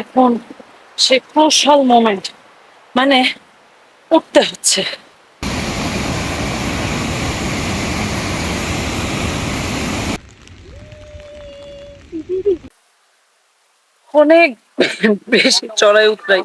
এখন সে crucial moment মানে উঠতে হচ্ছে। অনেক বেশি চড়াই উতরাই।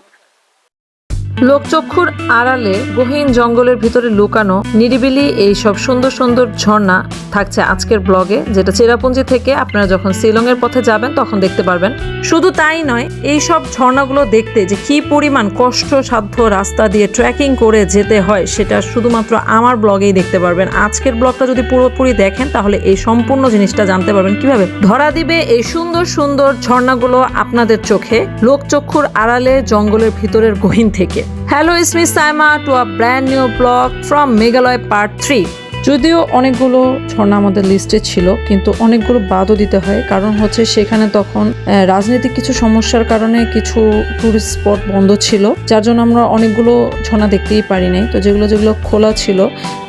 লোকচক্ষুর আড়ালে গহীন জঙ্গলের ভিতরে লুকানো নিরিবিলি এই সব সুন্দর সুন্দর ঝর্ণা থাকছে আজকের ব্লগে, যেটা চেরাপুঞ্জি থেকে আপনারা যখন শিলংয়ের পথে যাবেন তখন দেখতে পারবেন। শুধু তাই নয়, এই সব ঝর্ণাগুলো দেখতে যে কি পরিমাণ কষ্টসাধ্য রাস্তা দিয়ে ট্রেকিং করে যেতে হয়, সেটা শুধুমাত্র আমার ব্লগেই দেখতে পারবেন। আজকের ব্লগটা যদি পুরোপুরি দেখেন, তাহলে এই সম্পূর্ণ জিনিসটা জানতে পারবেন কীভাবে ধরা দিবে এই সুন্দর সুন্দর ঝর্ণাগুলো আপনাদের চোখে। লোকচক্ষুর আড়ালে জঙ্গলের ভিতরের গহীন থেকে। Hello it's me Saima to a brand new blog from Meghalaya part three যদিও অনেকগুলো ঝর্ণা আমাদের লিস্টে ছিল, কিন্তু অনেকগুলো বাদও দিতে হয়। কারণ হচ্ছে সেখানে তখন রাজনৈতিক কিছু সমস্যার কারণে কিছু টুরিস্ট স্পট বন্ধ ছিল, যার জন্য আমরা অনেকগুলো ঝর্ণা দেখতেই পারি নাই। তো যেগুলো যেগুলো খোলা ছিল,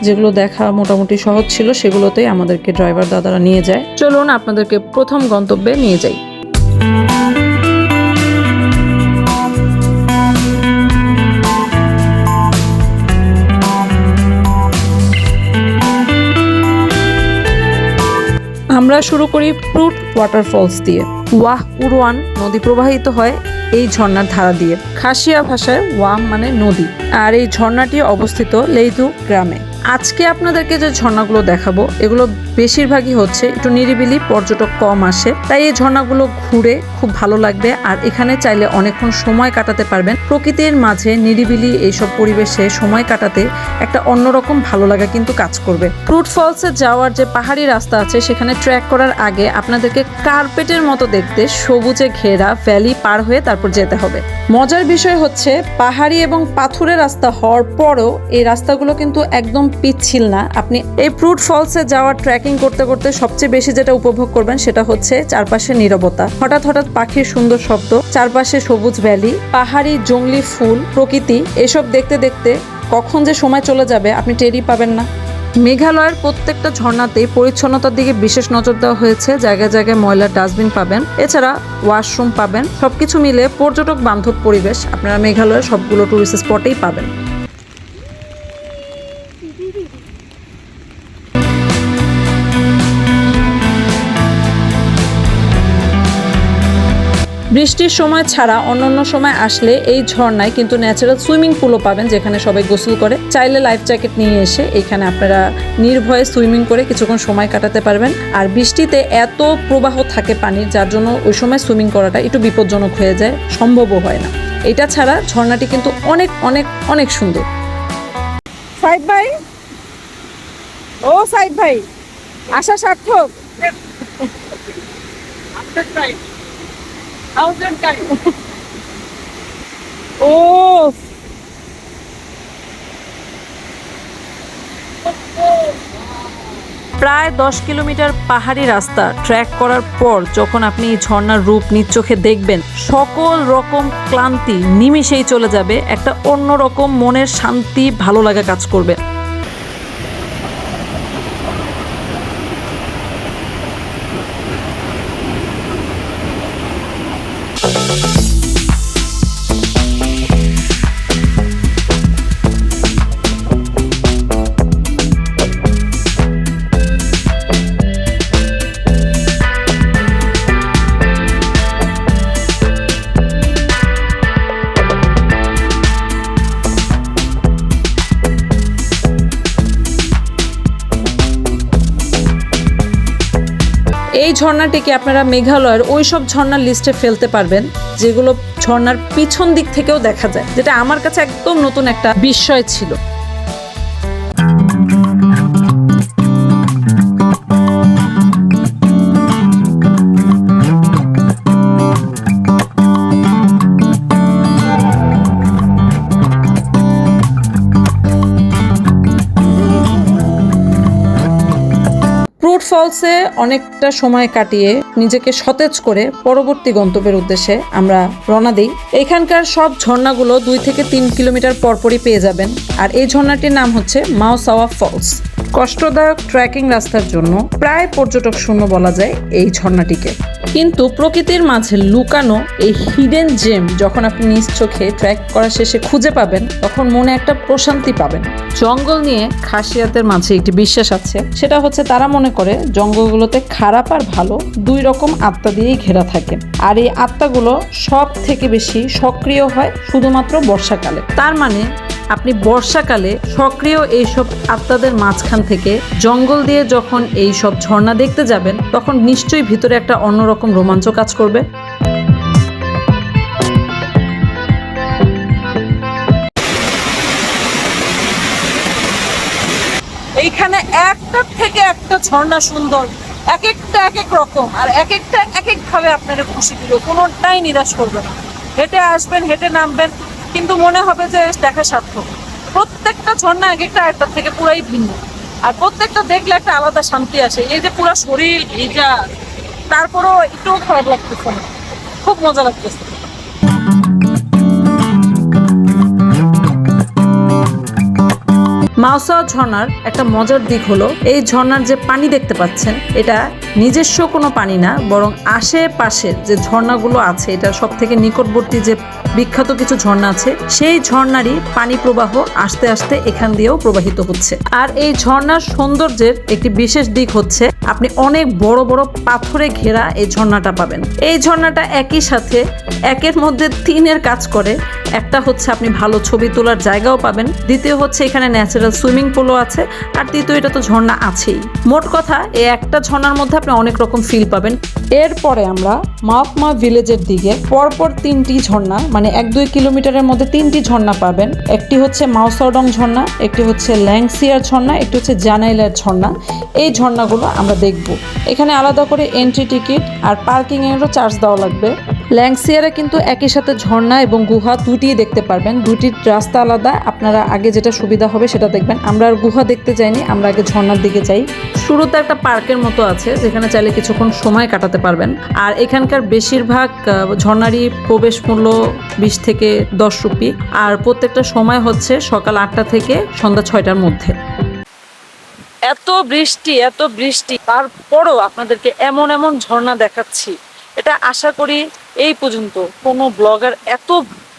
যেগুলো দেখা মোটামুটি সহজ ছিল, সেগুলোতেই আমাদেরকে ড্রাইভার দাদারা নিয়ে যায়। চলুন আপনাদেরকে প্রথম গন্তব্যে নিয়ে যাই। আমরা শুরু করি ফ্রুট ওয়াটারফলস দিয়ে। ওয়াহ উরওয়ান নদী প্রবাহিত হয় এই ঝর্ণার ধারা দিয়ে। খাসিয়া ভাষায় ওয়াম মানে নদী। আর এই ঝর্ণাটি অবস্থিত লেইদু গ্রামে। আজকে আপনাদেরকে যে ঝর্ণাগুলো দেখাবো, এগুলো বেশিরভাগই হচ্ছে একটু নিরিবিলি, পর্যটক কম আসে। তাই এই ঝর্ণাগুলো ঘুরে খুব ভালো লাগবে আর এখানে চাইলে অনেকক্ষণ সময় কাটাতে পারবেন। প্রকৃতির মাঝে নিরিবিলি এইসব পরিবেশে সময় কাটাতে একটা অন্যরকম ভালো লাগা কিন্তু কাজ করবে। ফ্রুট ফলসে যাওয়ার যে পাহাড়ি রাস্তা আছে, সেখানে ট্র্যাক করার আগে আপনাদেরকে কার্পেটের মতো দেখতে সবুজে ঘেরা ভ্যালি পার হয়ে তারপর যেতে হবে। মজার বিষয় হচ্ছে, পাহাড়ি এবং পাথুরে রাস্তা হওয়ার পরও এই রাস্তাগুলো কিন্তু একদম পিচ্ছিল না। আপনি এই ফ্রুট ফলসে যাওয়ার ট্রেকিং করতে করতে সবচেয়ে বেশি যেটা উপভোগ করবেন সেটা হচ্ছে চারপাশে নীরবতা। হঠাৎ হঠাৎ পাখির সুন্দর শব্দ, চারপাশে সবুজ ভ্যালি পাহাড়ি জংলি ফুল, প্রকৃতি, এসব দেখতে দেখতে কখন যে সময় চলে যাবে আপনি টেরই পাবেন না। মেঘালয়ের প্রত্যেকটা ঝর্ণাতেই পরিচ্ছন্নতার দিকে বিশেষ নজর দেওয়া হয়েছে। জায়গায় জায়গায় ময়লার ডাস্টবিন পাবেন। এছাড়া ওয়াশরুম পাবেন। সবকিছু মিলে পর্যটক বান্ধব পরিবেশ। আপনারা মেঘালয়ের সবগুলো টুরিস্ট স্পটেই পাবেন। বৃষ্টির সময় ছাড়া অন্যান্য সময় আসলে এই ঝর্ণায় কিন্তু ন্যাচারাল সুইমিং পুলও পাবেন যেখানে সবাই গোসল করে। চাইলে লাইফ জ্যাকেট নিয়ে এসে এখানে আপনারা নির্ভয়ে সুইমিং করে কিছুক্ষণ সময় কাটাতে পারবেন। আর বৃষ্টিতে এত প্রবাহ থাকে পানির যার জন্য ওই সময় সুইমিং করাটা একটু বিপজ্জনক হয়ে যায় সম্ভবও হয় না। এটা ছাড়া ঝর্ণাটি কিন্তু অনেক অনেক অনেক সুন্দর। সাইদ ভাই? ও সাইদ ভাই আশা সার্থক। ও প্রায় দশ কিলোমিটার পাহাড়ি রাস্তা ট্র্যাক করার পর যখন আপনি এই ঝর্ণার রূপ নিজ চোখে দেখবেন সকল রকম ক্লান্তি নিমিষেই চলে যাবে একটা অন্যরকম মনের শান্তি ভালো লাগা কাজ করবে। ঝর্ণাটিকে আপনারা মেঘালয়ের ওই সব ঝর্ণার লিস্টে ফেলতে পারবেন, যেগুলো ঝর্ণার পিছন দিক থেকেও দেখা যায়, যেটা আমার কাছে একদম নতুন একটা বিস্ময় ছিল। ফলসে অনেকটা সময় কাটিয়ে নিজেকে সতেজ করে পরবর্তী গন্তব্যের উদ্দেশ্যে আমরা রওনা দিই। এখানকার সব ঝর্ণাগুলো দুই থেকে তিন কিলোমিটার পরপরই পেয়ে যাবেন। আর এই ঝর্ণাটির নাম হচ্ছে মাওসাওয়া ফলস। কষ্টদায়ক ট্রেকিং রাস্তার জন্য প্রায় পর্যটক শূন্য বলা যায় এই ঝর্ণাটিকে। কিন্তু প্রকৃতির মাঝে লুকানো এই হিডেন জেম যখন আপনি নিজ চোখে ট্র্যাক করা শেষে খুঁজে পাবেন, তখন মনে একটা প্রশান্তি পাবেন। জঙ্গল নিয়ে খাসিয়াতের মাঝে একটি বিশ্বাস আছে, সেটা হচ্ছে তারা মনে করে জঙ্গলগুলোতে খারাপ আর ভালো দুই রকম আত্মা দিয়েই ঘেরা থাকে। আর এই আত্মাগুলো সব থেকে বেশি সক্রিয় হয় শুধুমাত্র বর্ষাকালে। তার মানে আপনি বর্ষাকালে সক্রিয় এইসব আত্মাদের মাঝখান থেকে জঙ্গল দিয়ে যখন এই সব ঝর্ণা দেখতে যাবেন, তখন নিশ্চয়ই ভিতরে একটা অন্যরকম রোমাঞ্চ কাজ করবে। এইখানে একটা থেকে একটা ঝর্ণা সুন্দর এক একটা এক এক রকম, আর এক একটা এক এক ভাবে আপনারা খুশি দিল কোনোটাই নিরাশ করবে না। হেঁটে আসবেন, হেঁটে নামবেন কিন্তু মনে হবে যে দেখা সার্থক। প্রত্যেকটা ঝর্ণা এক একটা একটা থেকে পুরাই ভিন্ন। আর প্রত্যেকটা দেখলে একটা আলাদা শান্তি আসে। এই যে পুরো শরীর ভিজা, তারপরও একটুও খারাপ লাগতেছে না। খুব মজা লাগতেছে। মাউসা ঝর্ণার একটা মজার দিক হলো, এই ঝর্ণার যে পানি দেখতে পাচ্ছেন, এটা নিজস্ব কোনো পানি না, বরং আশেপাশের যে ঝর্ণাগুলো আছে, এটা সব থেকে নিকটবর্তী যে বিখ্যাত কিছু ঝর্ণা আছে, সেই ঝর্ণারই পানি প্রবাহ আস্তে আস্তে এখান দিয়েও প্রবাহিত হচ্ছে। আর এই ঝর্ণার সৌন্দর্যের একটি বিশেষ দিক হচ্ছে, আপনি অনেক বড় বড় পাথরে ঘেরা এই ঝর্ণাটা পাবেন। এই ঝর্ণাটা একই সাথে একের মধ্যে তিনের কাজ করে। একটা হচ্ছে আপনি ভালো ছবি তোলার জায়গাও পাবেন। দ্বিতীয় হচ্ছে এখানে ন্যাচারাল সুইমিং পুলও আছে। আর তৃতীয়, এটা তো ঝর্ণা আছেই। মোট কথা, এই একটা ঝর্ণার মধ্যে আপনি অনেক রকম ফিল পাবেন। এরপরে আমরা মাপমা ভিলেজের দিকে পরপর তিনটি ঝর্ণা মানে এক দুই কিলোমিটারের মধ্যে তিনটি ঝর্ণা পাবেন। একটি হচ্ছে মাউসাওডং ঝর্ণা, একটি হচ্ছে ল্যাংসিয়ার ঝর্ণা, একটি হচ্ছে জানাইলার ঝর্ণা। এই ঝর্ণাগুলো আমরা দেখব। এখানে আলাদা করে এন্ট্রি টিকিট আর পার্কিংয়েরও চার্জ দেওয়া লাগবে। ল্যাংসিয়ারে কিন্তু একই সাথে ঝর্ণা এবং গুহা দুটিই দেখতে পারবেন। দুটির রাস্তা আলাদা। আপনারা আগে যেটা সুবিধা হবে সেটা দেখবেন। আমরা আর গুহা দেখতে যাইনি, আমরা আগে ঝর্ণার দিকে যাই। শুরুতে একটা পার্কের মতো আছে, যেখানে চাইলে কিছুক্ষণ সময় কাটাতে পারবেন। আর এখানকার বেশিরভাগ ঝর্ণারই প্রবেশ মূল্য বিশ থেকে দশ রুপি। আর প্রত্যেকটা সময় হচ্ছে সকাল আটটা থেকে সন্ধ্যা ছয়টার মধ্যে। এত বৃষ্টি এত বৃষ্টি। তারপরও আপনাদেরকে এমন এমন ঝর্ণা দেখাচ্ছি। এটা আশা করি এই পর্যন্ত কোনো ব্লগার এত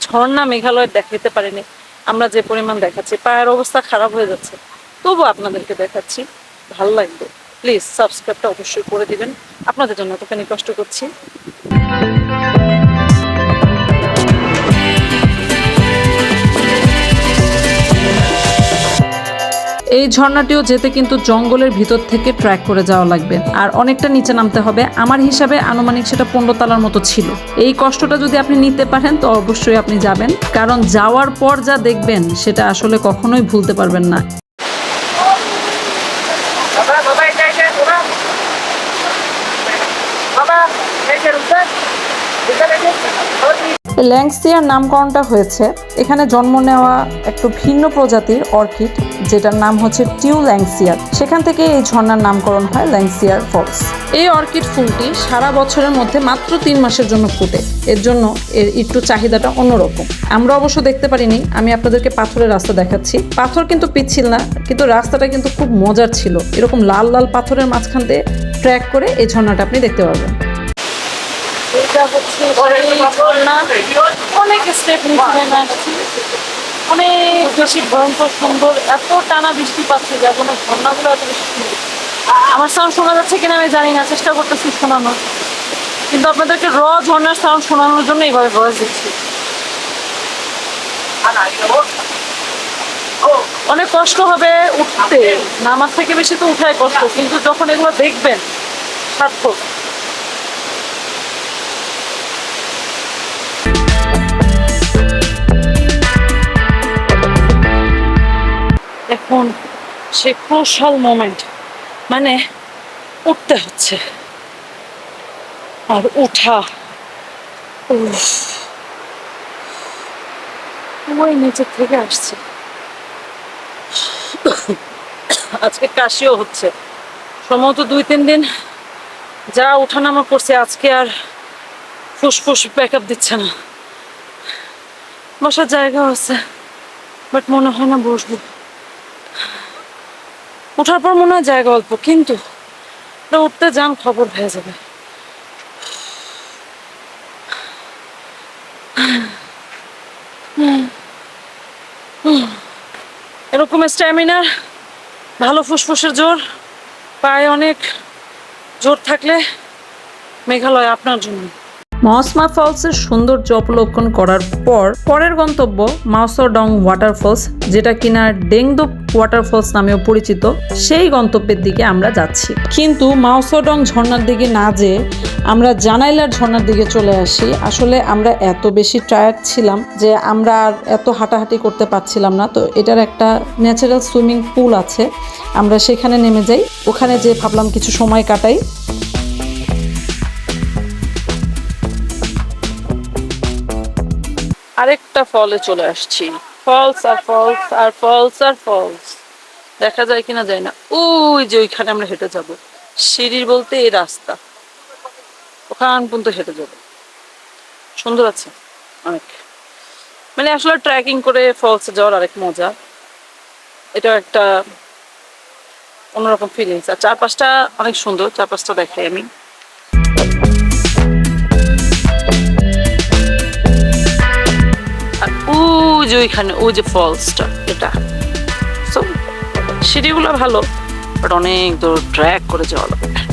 ঝর্ণা মেঘালয় দেখাতে পারেনি। আমরা যে পরিমাণ দেখাচ্ছি, পায়ের অবস্থা খারাপ হয়ে যাচ্ছে। তবু আপনাদেরকে দেখাচ্ছি, ভালো লাগবে। প্লিজ সাবস্ক্রাইবটা অবশ্যই করে দিবেন। আপনাদের জন্য এতখানি কষ্ট করছি। এই ঝর্ণাটিও যেতে কিন্তু জঙ্গলের ভিতর থেকে ট্র্যাক করে যাওয়া লাগবে। আর অনেকটা নিচে নামতে হবে। আমার হিসাবে আনুমানিক সেটা পনেরো তালার মতো ছিল। এই কষ্টটা যদি আপনি নিতে পারেন, তো অবশ্যই আপনি যাবেন। কারণ যাওয়ার পর যা দেখবেন, সেটা আসলে কখনোই ভুলতে পারবেন না। ল্যাংসিয়ার নামকরণটা হয়েছে। এখানে জন্ম নেওয়া একটু ভিন্ন প্রজাতির অর্কিড, যেটার নাম হচ্ছে টিউ ল্যাংসিয়ার সেখান থেকে এই ঝর্ণার নামকরণ হয় ল্যাংসিয়ার ফলস। এই অর্কিড ফুলটি সারা বছরের মধ্যে মাত্র তিন মাসের জন্য ফুটে। এর জন্য এর একটু চাহিদাটা অন্যরকম। আমরা অবশ্য দেখতে পারিনি, আমি আপনাদেরকে পাথরের রাস্তা দেখাচ্ছি। পাথর কিন্তু পিচ্ছিল না, কিন্তু রাস্তাটা কিন্তু খুব মজার ছিল। এরকম লাল লাল পাথরের মাঝখান দিয়ে ট্র্যাক করে এই ঝর্ণাটা আপনি দেখতে পারবেন। আমার সাউন্ড শোনা যাচ্ছে কিনা আমি জানি না, চেষ্টা করতেছি শোনানোর। কিন্তু আপনাদেরকে র ঝর্ণার সাউন্ড শোনানোর জন্য এইভাবে ভয়েস দিচ্ছি। অনেক কষ্ট হবে উঠতে। নামার থেকে বেশি তো উঠায় কষ্ট, কিন্তু যখন এগুলো দেখবেন, সার্থক। এখন সে ক্রুশাল মোমেন্ট মানে উঠতে হচ্ছে। আর উঠা ওই নিচের থেকে আসছে। আজকে কাশিও হচ্ছে। সম্ভবত দুই, তিন দিন যা ওঠানামা করছে, আজকে আর ফুসফুস ব্যাক আপ দিচ্ছে না। বসার জায়গা আছে বাট মনে হয় না বসবো। ওঠার পর মনে হয় জায়গা অল্প, কিন্তু উঠতে যান খবর হয়ে যাবে। এরকম স্ট্যামিনার ভালো ফুসফুসের জোর, পায়ে অনেক জোর থাকলে মেঘালয় আপনার জন্য। মহসমা ফলসের সৌন্দর্য অবলোকন করার পর পরের গন্তব্য মাউসরডং ওয়াটারফলস, যেটা কিনা ডেংদুপ ওয়াটারফলস নামেও পরিচিত। সেই গন্তব্যের দিকে আমরা যাচ্ছি। কিন্তু মাউসরডং ঝর্ণার দিকে না যেয়ে আমরা জানাইলার ঝর্ণার দিকে চলে আসি। আসলে আমরা এত বেশি টায়ার্ড ছিলাম যে আমরা আর এত হাঁটাহাঁটি করতে পারছিলাম না। তো এটার একটা ন্যাচারাল সুইমিং পুল আছে। আমরা সেখানে নেমে যাই। ওখানে যে ভাবলাম কিছু সময় কাটাই। আরেকটা ফলে চলে আসছি। ফলস আর ফলস আর ফলস আর ফলস দেখা যায় কিনা যায় না। ওই যে ওইখানে আমরা হেঁটে যাব। সিঁড়ির বলতে এই রাস্তা। ওখান পর্যন্ত হেঁটে যাব। সুন্দর আছে। অনেক। মানে আসলে ট্রেকিং করে ফলসে যাওয়ার আরেক মজা। এটা একটা অন্যরকম ফিলিংস আর চারপাশটা অনেক সুন্দর। চারপাশটা দেখাই আমি। যে ওইখানে ওই যে ফলসটা এটা। সো সিঁড়িগুলো ভালো বাট অনেক দূর ট্র্যাক করে যাওয়া লাগবে।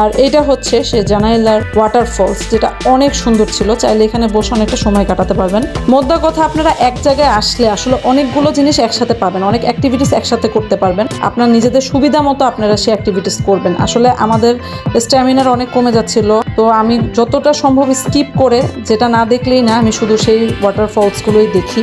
আর এটা হচ্ছে সে জানাইলার ওয়াটারফলস যেটা অনেক সুন্দর ছিল। চাইলে এখানে বসে অনেকটা সময় কাটাতে পারবেন। মোদ্দা কথা, আপনারা এক জায়গায় আসলে আসলে অনেকগুলো জিনিস একসাথে পাবেন, অনেক অ্যাক্টিভিটিস একসাথে করতে পারবেন। আপনার নিজেদের সুবিধা মতো আপনারা সেই অ্যাক্টিভিটিস করবেন। আসলে আমাদের স্ট্যামিনার অনেক কমে যাচ্ছিল, তো আমি যতটা সম্ভব স্কিপ করে, যেটা না দেখলেই না, আমি শুধু সেই ওয়াটারফলসগুলোই দেখি।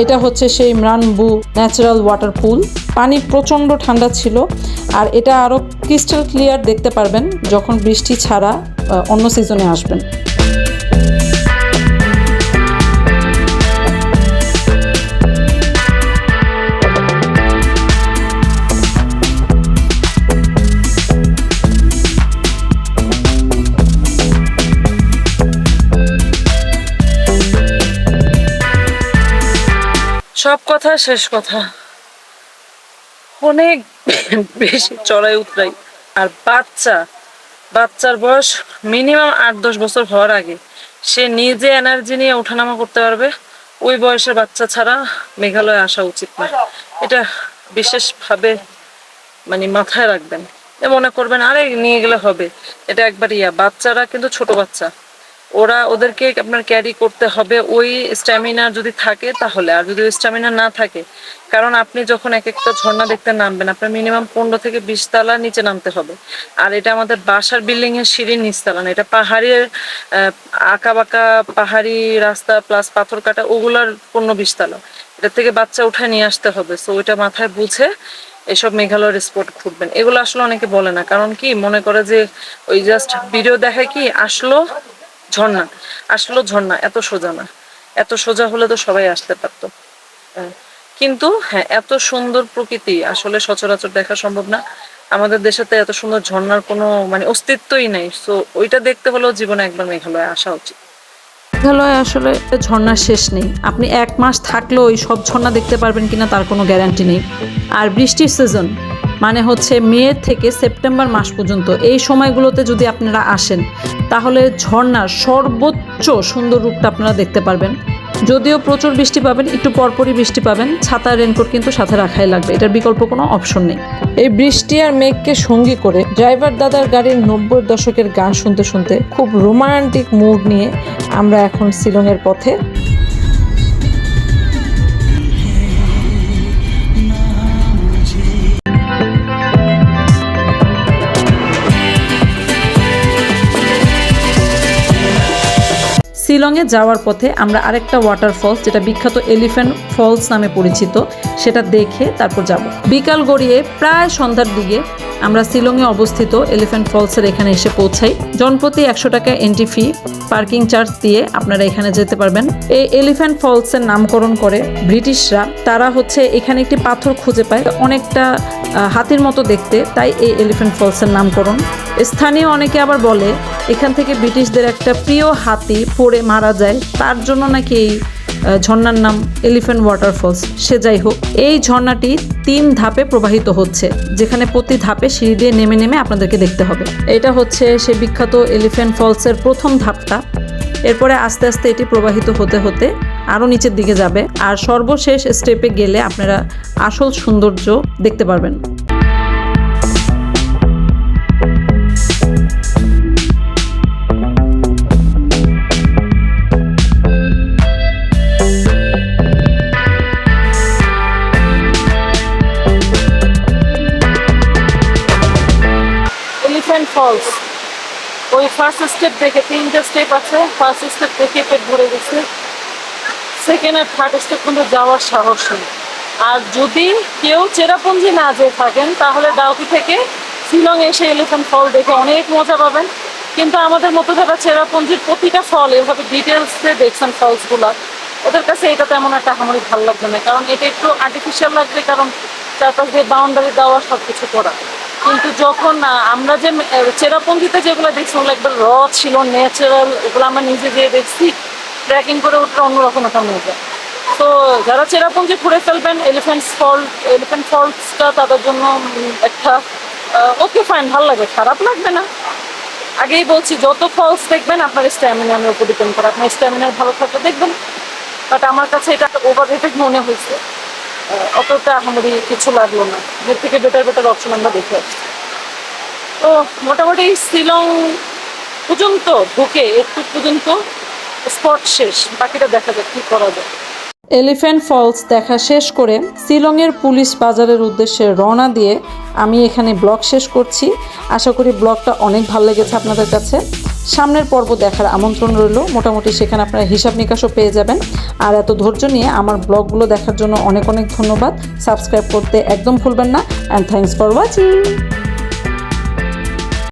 এটা হচ্ছে সেই ম্রানবু ন্যাচারাল ওয়াটার পুল। পানি প্রচণ্ড ঠান্ডা ছিল আর এটা আরও ক্রিস্টাল ক্লিয়ার দেখতে পারবেন যখন বৃষ্টি ছাড়া অন্য সিজনে আসবেন। কথা, শেষ কথা। অনেক বেশি চড়াই উতরাই। আর বাচ্চা, বাচ্চার বয়স মিনিমাম আট দশ বছর হওয়ার আগে। সে নিজে এনার্জি নিয়ে ওঠানামা করতে পারবে। ওই বয়সের বাচ্চা ছাড়া মেঘালয়ে আসা উচিত না। এটা বিশেষভাবে মানে মাথায় রাখবেন। মনে করবেন, আরে, নিয়ে গেলে হবে। এটা একবার ইয়া, বাচ্চারা কিন্তু ছোট বাচ্চা। ওরা ওদেরকে আপনার ক্যারি করতে হবে ওই স্ট্যামিনা যদি থাকে তাহলে, আর যদি স্ট্যামিনা না থাকে, কারণ আপনি যখন এক একটা ঝর্ণা দেখতে নামবেন, আপনার মিনিমাম পনেরো থেকে বিশ তলা নিচে নামতে হবে। আর এটা আমাদের বাসার বিল্ডিং এর সিঁড়ির নিচতলা না, এটা পাহাড়ের আঁকা বাঁকা পাহাড়ি রাস্তা প্লাস পাথর কাটা, ওগুলার পনেরো বিশ তলা। এটা থেকে বাচ্চা উঠায় নিয়ে আসতে হবে। সো ওইটা মাথায় বুঝে এসব মেঘালয়ের স্পট খুঁজবেন। এগুলো আসলে অনেকে বলে না, কারণ কি মনে করে যে ওই জাস্ট ভিডিও দেখে কি আসলো ঝর্ণা। আসলো ঝর্ণা, এত সোজা না। এত সোজা হলে তো সবাই আসতে পারতো। হ্যাঁ। কিন্তু হ্যাঁ এত সুন্দর প্রকৃতি আসলে সচরাচর দেখা সম্ভব না। আমাদের দেশে তো এত সুন্দর ঝর্ণার কোনো মানে অস্তিত্বই নেই। তো ওইটা দেখতে হলেও জীবনে একবার মেঘালয় আসা উচিত। মেঘালয়ে আসলে ঝর্ণার শেষ নেই। আপনি এক মাস থাকলেও ওই সব ঝর্ণা দেখতে পারবেন কিনা তার কোনো গ্যারান্টি নেই। আর বৃষ্টির সিজন মানে হচ্ছে মে থেকে সেপ্টেম্বর মাস পর্যন্ত, এই সময়গুলোতে যদি আপনারা আসেন, তাহলে ঝর্ণার সর্বোচ্চ সুন্দর রূপটা আপনারা দেখতে পারবেন। যদিও প্রচুর বৃষ্টি পাবেন, একটু পরপরই বৃষ্টি পাবেন। ছাতা রেনকোট কিন্তু সাথে রাখাই লাগবে, এটার বিকল্প কোনো অপশন নেই। এই বৃষ্টি আর মেঘকে সঙ্গী করে ড্রাইভার দাদার গাড়ির নব্বই দশকের গান শুনতে শুনতে খুব রোমান্টিক মুড নিয়ে আমরা এখন শিলংয়ের পথে শিলংয়ে যাওয়ার পথে আমরা আরেকটা ওয়াটার ফলস যেটা বিখ্যাত এলিফ্যান্ট ফলস নামে পরিচিত, সেটা দেখে তারপর যাব। বিকাল গড়িয়ে প্রায় সন্ধ্যার দিকে আমরা শিলংয়ে অবস্থিত এলিফ্যান্ট ফলসের এখানে এসে পৌঁছাই। জনপ্রতি একশো টাকা এন্ট্রি ফি পার্কিং চার্জ দিয়ে আপনারা এখানে যেতে পারবেন। এই এলিফ্যান্ট ফলসের নামকরণ করে ব্রিটিশরা তারা হচ্ছে এখানে একটি পাথর খুঁজে পায়। অনেকটা হাতির মতো দেখতে, তাই এই এলিফ্যান্ট ফলসের নামকরণ। স্থানীয় অনেকে আবার বলে, এখান থেকে ব্রিটিশদের একটা প্রিয় হাতি পড়ে মারা যায়, তার জন্য নাকি এই ঝর্ণার নাম এলিফ্যান্ট ওয়াটারফলস সে যাই হোক, এই ঝর্ণাটি তিন ধাপে প্রবাহিত হচ্ছে, যেখানে প্রতি ধাপে সিঁড়ি দিয়ে নেমে নেমে আপনাদেরকে দেখতে হবে। এটা হচ্ছে সে বিখ্যাত এলিফ্যান্ট ফলসের প্রথম ধাপটা। এরপরে আস্তে আস্তে এটি প্রবাহিত হতে হতে আরও নিচের দিকে যাবে। আর সর্বশেষ স্টেপে গেলে আপনারা আসল সৌন্দর্য দেখতে পারবেন। এলিফ্যান্ট ফলস ওই ফার্স্ট স্টেপ দেখে তিনটে স্টেপ আছে। ফার্স্ট স্টেপ দেখে পেট ভরে গেছে। সেকেন্ড আর থার্ড স্টেপ কিন্তু যাওয়ার সাহস নেই। আর যদি কেউ চেরাপুঞ্জি না যেয়ে থাকেন, তাহলে ডাউকি থেকে শিলং এসে এলিফ্যান্ট ফল দেখে অনেক মজা পাবেন। কিন্তু আমাদের মতো যারা চেরাপুঞ্জির প্রতিটা ফল, এভাবে ডিটেলসে দেখছেন ফলসগুলো, ওদের কাছে এটা তেমন একটা আমারই ভালো লাগবে না। কারণ এটা একটু আর্টিফিশিয়াল লাগবে, কারণ চারপাশ দিয়ে বাউন্ডারি দেওয়া সব কিছু করা। কিন্তু যখন আমরা যে চেরাপুঞ্জিতে যেগুলো দেখছি, ওগুলো একবার র ছিল ন্যাচারাল ওগুলো আমরা নিজে যেয়ে দেখছি ট্রেকিং করে ওটা অন্যরকম একটা মজা তো। যারা চেরাপুঞ্জি ঘুরে ফেলবেন এলিফ্যান্ট ফল্ট এলিফ্যান্ট ফলসটা তাদের জন্য একটা ওকে ফাইন ভালো লাগবে খারাপ লাগবে না। আগেই বলছি, যত ফলস দেখবেন, আপনার স্ট্যামিনার উপর ডিপেন্ড করে। আপনার স্ট্যামিনার ভালো থাকলে দেখবেন বাট আমার কাছে এটা ওভার রেটেড মনে হয়েছে। অতটা আমাদের কিছু লাগল না। এর থেকে বেটার বেটার অপশন আমরা দেখে আসছি। তো মোটামুটি শিলং পর্যন্ত ঢুকে একটু পর্যন্ত স্পট শেষ, বাকিটা দেখা যাক কি করা যায়। এলিফ্যান্ট ফলস দেখা শেষ করে শিলংয়ের পুলিশ বাজারের উদ্দেশ্যে রওনা দিয়ে আমি এখানে ব্লগ শেষ করছি। আশা করি ব্লগটা অনেক ভালো লেগেছে আপনাদের কাছে। সামনের পর্ব দেখার আমন্ত্রণ রইল। মোটামুটি সেখানে আপনারা হিসাব নিকাশও পেয়ে যাবেন। আর এত ধৈর্য নিয়ে আমার ব্লগগুলো দেখার জন্য অনেক অনেক ধন্যবাদ। সাবস্ক্রাইব করতে একদম ভুলবেন না। And thanks for watching